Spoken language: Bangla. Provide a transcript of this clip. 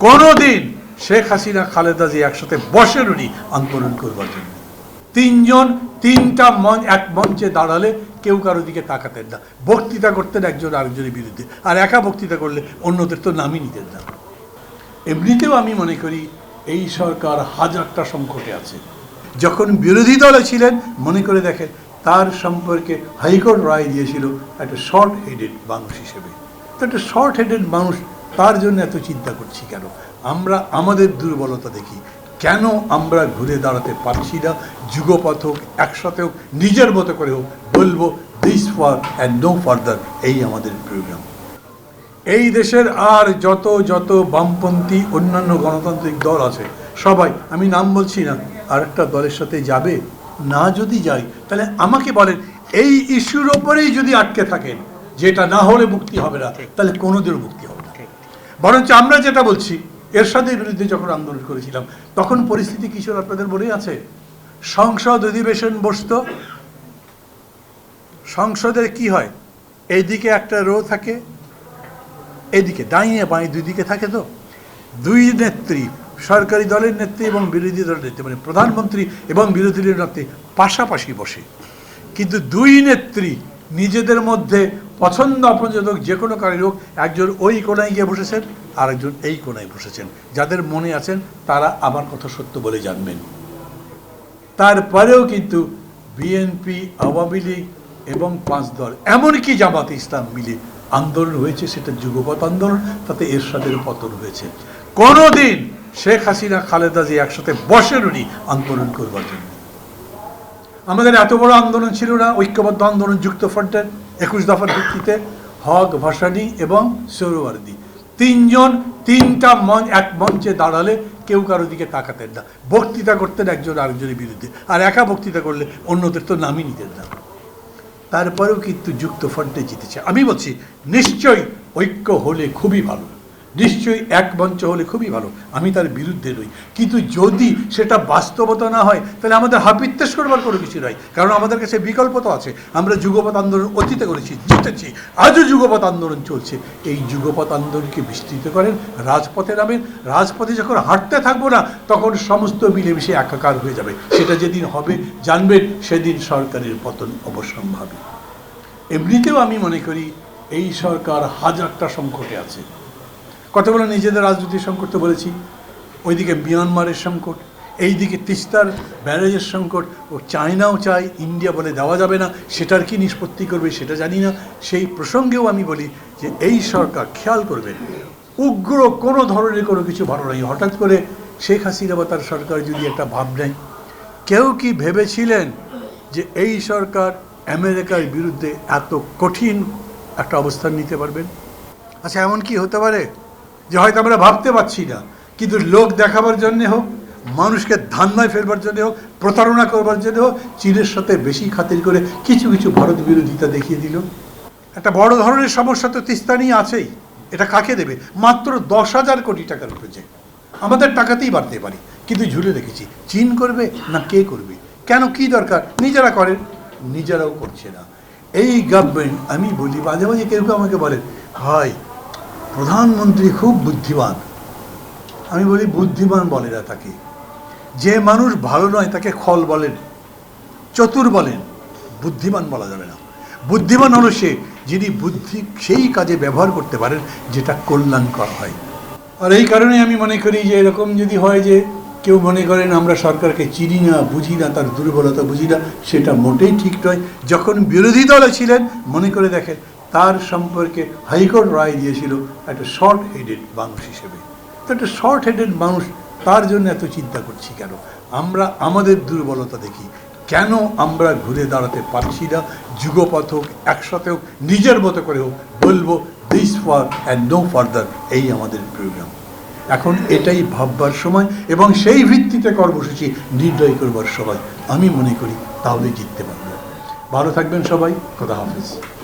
কোনোদিন শেখ হাসিনা, খালেদা জিয়া একসাথে বসেন উনি আন্দোলন করবার জন্য। তিনজন, তিনটা মন এক মঞ্চে দাঁড়ালে কেউ কারও দিকে তাকাতেন না। বক্তৃতা করতেন একজন আরেকজনের বিরুদ্ধে। আর একা বক্তৃতা করলে অন্যদের তো নামই নিতেন না। এমনিতেও আমি মনে করি, এই সরকার হাজারটা সংকটে আছে। যখন বিরোধী দলে ছিলেন, মনে করে দেখেন, তার সম্পর্কে হাইকোর্ট রায় দিয়েছিল একটা শর্ট হেডেড মানুষ হিসেবে। তো একটা শর্ট হেডেড মানুষ তার জন্য এত চিন্তা করছি কেন? আমরা, আমাদের দুর্বলতা দেখি। কেন আমরা ঘুরে দাঁড়াতে পারছি না? যুগপথ হোক, একসাথে হোক, নিজের মতো করে হোক, বলব this far and no further এই আমাদের প্রোগ্রাম এই দেশের আর যত যত বামপন্থী, অন্যান্য গণতান্ত্রিক দল আছে, সবাই, আমি নাম বলছি না আর একটা দলের সাথে যাবে? না যদি যাই, তাহলে আমাকে বলেন, এই ইস্যুর ওপরেই যদি আটকে থাকেন, যেটা না হলে মুক্তি হবে না, তাহলে কোনোদিনও মুক্তি হবে বরঞ্চ আমরা যেটা বলছি, এরশাদের বিরুদ্ধে যখন আন্দোলন করেছিলাম, তখন পরিস্থিতি কিশোর আপনাদের মনে আছে? সংসদ অধিবেশন বসত, সংসদের কি হয়? এইদিকে একটা রো থাকে এদিকে ডাইনে বাঁয়ে দুই দিকে থাকে তো? দুই নেত্রী, সরকারি দলের নেত্রী এবং বিরোধী দলের নেত্রী মানে প্রধানমন্ত্রী এবং বিরোধী দলের নেত্রী পাশাপাশি বসে। কিন্তু দুই নেত্রী নিজেদের মধ্যে পছন্দ অপছন্দ যে কোনো কারণে হোক, একজন ওই কোনায় গিয়ে বসেছেন, আরেকজন এই কোনায় বসেছেন। যাদের মনে আছেন, তারা আমার কথা সত্য বলে জানবেন। তারপরেও কিন্তু বিএনপি আওয়ামী লীগ এবং পাঁচ দল, এমনকি জামাত ইসলাম মিলে আন্দোলন হয়েছে, সেটা যুগপৎ আন্দোলন, তাতে এরশাদের পতন হয়েছে। কোনোদিন শেখ হাসিনা, খালেদা জিয়া একসাথে বসেন উনি আন্দোলন করবার জন্য। আমাদের এত বড় আন্দোলন ছিল না, ঐক্যবদ্ধ আন্দোলন যুক্ত ফ্রন্টের একুশ দফার ভিত্তিতে হক, ভাসানি এবং সৌরবার্দি তিনজন, তিনটা মন এক মঞ্চে দাঁড়ালে কেউ কারও দিকে তাকাতেন না। বক্তৃতা করতেন একজন আরেকজনের বিরুদ্ধে। আর একা বক্তৃতা করলে অন্যদের তো নামই নিতেন না। তারপরেও কিন্তু যুক্ত ফ্রন্টে জিতেছে। আমি বলছি, নিশ্চয়ই ঐক্য হলে খুবই ভালো। নিশ্চয়ই এক মঞ্চ হলে খুবই ভালো। আমি তার বিরুদ্ধে নই। কিন্তু যদি সেটা বাস্তবতা না হয়, তাহলে আমাদের হাপিত্তেশ করবার কোনো কিছু নয় কারণ আমাদের কাছে বিকল্প তো আছে। আমরা যুগপৎ আন্দোলন অতীতে করেছি, জিতেছি। আজও যুগপৎ আন্দোলন চলছে। এই যুগপৎ আন্দোলনকে বিস্তৃত করেন, রাজপথে নামেন। রাজপথে যখন হাঁটতে থাকব না, তখন সমস্ত মিলেমিশে একাকার হয়ে যাবে। সেটা যেদিন হবে, জানবেন, সেদিন সরকারের পতন অবশ্যম্ভাবী এমনিতেও আমি মনে করি, এই সরকার হাজারটা সংকটে আছে। কতগুলো নিজেদের রাজনৈতিক সংকট তো বলেছি। ওইদিকে মিয়ানমারের সংকট, এইদিকে তিস্তার ব্যারেজের সংকট, ও চায়নাও চাই ইন্ডিয়া বলে দেওয়া যাবে না, সেটার কি নিষ্পত্তি করবে সেটা জানি না। সেই প্রসঙ্গেও আমি বলি যে এই সরকার খেয়াল করবেন, উগ্র কোনো ধরনের কোনো কিছু ভালো নাই। হঠাৎ করে শেখ হাসিনা বা তার সরকার যদি একটা ভাব নেয়, কেউ কি ভেবেছিলেন যে এই সরকার আমেরিকার বিরুদ্ধে এত কঠিন একটা অবস্থান নিতে পারবেন? আচ্ছা এমন কি হতে পারে? যে হয়তো আমরা ভাবতে পারছি না। কিন্তু লোক দেখাবার জন্যে হোক, মানুষকে ধান্নায় ফেলবার জন্য হোক, প্রতারণা করবার জন্য হোক, চীনের সাথে বেশি খাতির করে কিছু কিছু ভারত বিরোধিতা দেখিয়ে দিল। একটা বড় ধরনের সমস্যা তো তিস্তা নিয়ে আছেই। এটা কাকে দেবে? মাত্র দশ হাজার কোটি টাকার প্রজেক্ট আমাদের টাকাতেই বাড়তে পারি। কিন্তু ঝুলে রেখেছি, চীন করবে না কে করবে? কেন কি দরকার? নিজেরা করেন, নিজেরাও করছে না। এই গভর্নমেন্ট আমি বলি মাঝে মাঝে কেউ কেউ আমাকে বলেন, ভাই প্রধানমন্ত্রী খুব বুদ্ধিমান। আমি বলি বুদ্ধিমান বলে না তাকে। যে মানুষ ভালো নয় তাকে খল বলেন, চতুর বলেন, বুদ্ধিমান বলা যাবে না। বুদ্ধিমান হলো সে যিনি বুদ্ধি সেই কাজে ব্যবহার করতে পারেন যেটা কল্যাণকর হয়। আর এই কারণে আমি মনে করি যে এরকম যদি হয় যে কেউ মনে করেন আমরা সরকারকে চিনি না, বুঝি না, তার দুর্বলতা বুঝি না, সেটা মোটেই ঠিক নয়। যখন বিরোধী দলে ছিলেন, মনে করে দেখেন তার সম্পর্কে হাইকোর্ট রায় দিয়েছিল একটা শর্ট হেডেড মানুষ হিসেবে। তো একটা শর্ট হেডেড মানুষ, তার জন্য এত চিন্তা করছি কেন? আমরা, আমাদের দুর্বলতা দেখি। কেন আমরা ঘুরে দাঁড়াতে পারছি না? যুগপথ হোক, একসাথে হোক, নিজের মতো করে হোক, বলব this far and no further এই আমাদের প্রোগ্রাম এখন এটাই ভাববার সময় এবং সেই ভিত্তিতে কর্মসূচি নির্ণয় করবার সময়। আমি মনে করি তাহলে জিততে পারব। ভালো থাকবেন সবাই, খোদা হাফিজ।